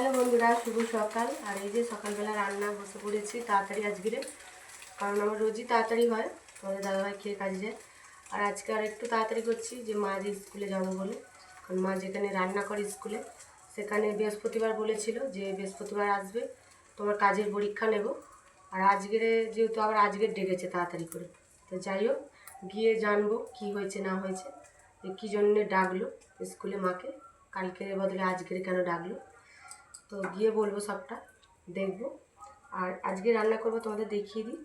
Hello বন্ধুরা, শুভ সকাল। আর এই যে সকালবেলা রান্না বসে পড়েছি তাড়াতাড়ি আজকে কারণ আমার রোজই তাড়াতাড়ি হয় আমাদের দাদাভাই খেয়ে কাজে যায়। আর আজকে আর একটু তাড়াতাড়ি করছি যে মা যে স্কুলে যাব বলে কারণ মা যেখানে রান্না করে স্কুলে, সেখানে বৃহস্পতিবার বলেছিল যে বৃহস্পতিবার আসবে তোমার কাজের পরীক্ষা নেব। আর আজকের যেহেতু আবার আজকের ডেকেছে তাড়াতাড়ি করে, তো যাই হোক, গিয়ে জানব কি হয়েছে না হয়েছে, যে কী জন্যে ডাকলো স্কুলে মাকে কালকের বদলে আজকের কেন ডাকলো। তো গিয়ে বলব সবটা, দেখব। আর আজকে রান্না করব তোমাদের দেখিয়ে দিই।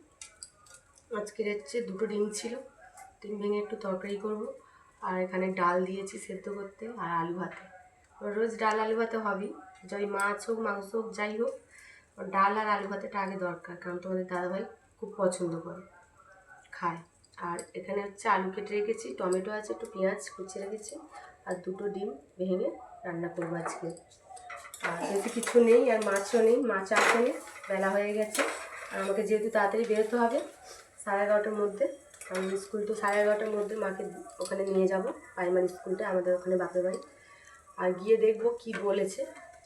আজকের হচ্ছে দুটো ডিম ছিল, ডিম ভেঙে একটু তরকারি করব। আর এখানে ডাল দিয়েছি সেদ্ধ করতে আর আলু ভাতে। রোজ ডাল আলু ভাতে হবেই, যাই মাছ হোক, মাংস হোক, যাই হোক, ডাল আর আলু ভাতেটা আগে দরকার, কারণ তোমাদের দাদাভাই খুব পছন্দ করে, খায়। আর এখানে হচ্ছে আলু কেটে রেখেছি, টমেটো আছে, একটু পেঁয়াজ কুচিয়ে রেখেছি, আর দুটো ডিম ভেঙে রান্না করব আজকে। আর বেশি কিছু নেই আর মাছও নেই, মাছ আসেনি বেলা হয়ে গেছে। আর আমাকে যেহেতু তাড়াতাড়ি বেরোতে হবে, সাড়ে এগারোটার মধ্যে কারণ স্কুল তো সাড়ে এগারোটার মধ্যে মাকে ওখানে নিয়ে যাব, প্রাইমারি স্কুলটা, আমাদের ওখানে বাপের বাড়ি। আর গিয়ে দেখব কি বলেছে,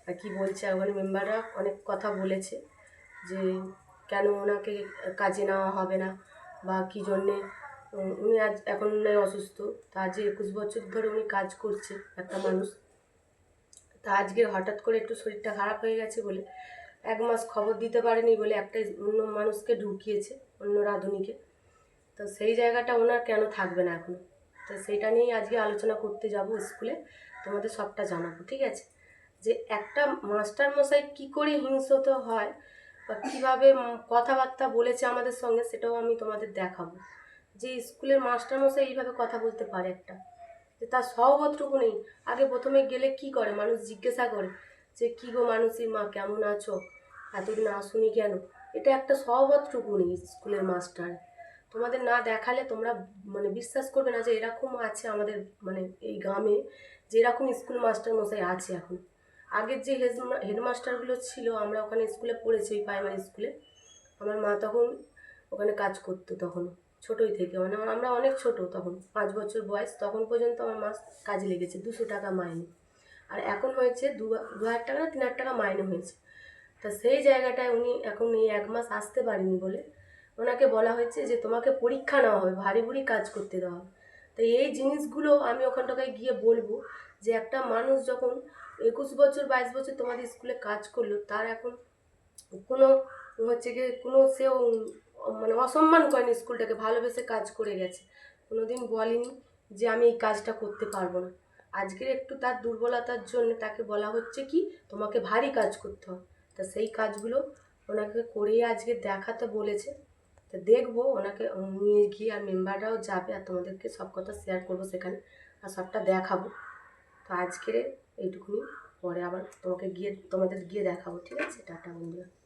আর কি বলছে ওখানে মেম্বাররা অনেক কথা বলেছে যে কেন ওনাকে কাজে নেওয়া হবে না বা কী জন্যে উনি আজ এখন অসুস্থ, তা যে একুশ বছর ধরে উনি কাজ করছে একটা মানুষ। তা আজকে হঠাৎ করে একটু শরীরটা খারাপ হয়ে গেছে বলে এক মাস খবর দিতে পারেনি বলে একটা অন্য মানুষকে ঢুকিয়েছে, অন্য রাঁধুনিকে। তো সেই জায়গাটা ওনার কেন থাকবে না এখন? তো সেইটা নিয়েই আজকে আলোচনা করতে যাব স্কুলে। তোমাদের সবটা জানাব, ঠিক আছে? যে একটা মাস্টার মশাই কী করে হিংসত হয় বা কীভাবে কথাবার্তা বলেছে আমাদের সঙ্গে সেটাও আমি তোমাদের দেখাবো। যে স্কুলের মাস্টার মশাই এইভাবে কথা বলতে পারে একটা। যে তার সহবতটুকু নেই। আগে প্রথমে গেলে কি করে? মানুষ জিজ্ঞাসা করে যে, কী গো মানুষের মা, কেমন আছো? এতদিন আসুনি কেন? এটা একটা সহবতটুকু নেই স্কুলের মাস্টার। তোমাদের না দেখালে তোমরা মানে বিশ্বাস করবে না যে, এরকম আছে আমাদের মানে এই গ্রামে যে এরকম স্কুল মাস্টার মশাই আছে এখন। আগের যে হেড হেডমাস্টারগুলো ছিল, আমরা ওখানে স্কুলে পড়েছি, ওই প্রাইমারি স্কুলে। আমার মা তখন ওখানে কাজ করতো তখন ছোটোই থেকে। মানে আমার- অনেক ছোট তখন, পাঁচ বছর বয়স, তখন পর্যন্ত আমার মা কাজে লেগেছে, দুশো টাকা মাইনে। আর এখন হয়েছে দু দু হাজার টাকা না, তিন হাজার টাকা মাইনে হয়েছে। তা সেই জায়গাটায় উনি এখন এই এক মাস আসতে পারেনি বলে ওনাকে বলা হয়েছে যে তোমাকে পরীক্ষা নেওয়া হবে, ভারী ভুরি কাজ করতে দেওয়া হবে। তো এই জিনিসগুলো আমি ওখানটায় গিয়ে বলব যে একটা মানুষ যখন একুশ বছর, বাইশ বছর তোমাদের স্কুলে কাজ করল, তার এখন কোনো হচ্ছে গিয়ে কোনো সেও মানে অসম্মান করেনি স্কুলটাকে, ভালোবেসে কাজ করে গেছে। কোনো দিন বলেনি যে আমি এই কাজটা করতে পারব না। আজকের একটু তার দুর্বলতার জন্য তাকে বলা হচ্ছে কি, তোমাকে ভারী কাজ করতে হবে। তা সেই কাজগুলো ওনাকে করেই আজকে দেখাতে বলেছে। তা দেখব, ওনাকে নিয়ে গিয়ে আর মেম্বাররাও যাবে আর তোমাদেরকে সব কথা শেয়ার করব সেখানে আর সবটা দেখাবো। তো আজকের এইটুকুনি, পরে আবার তোমাকে গিয়ে, তোমাদের গিয়ে দেখাবো, ঠিক আছে? টাটা বন্ধুরা।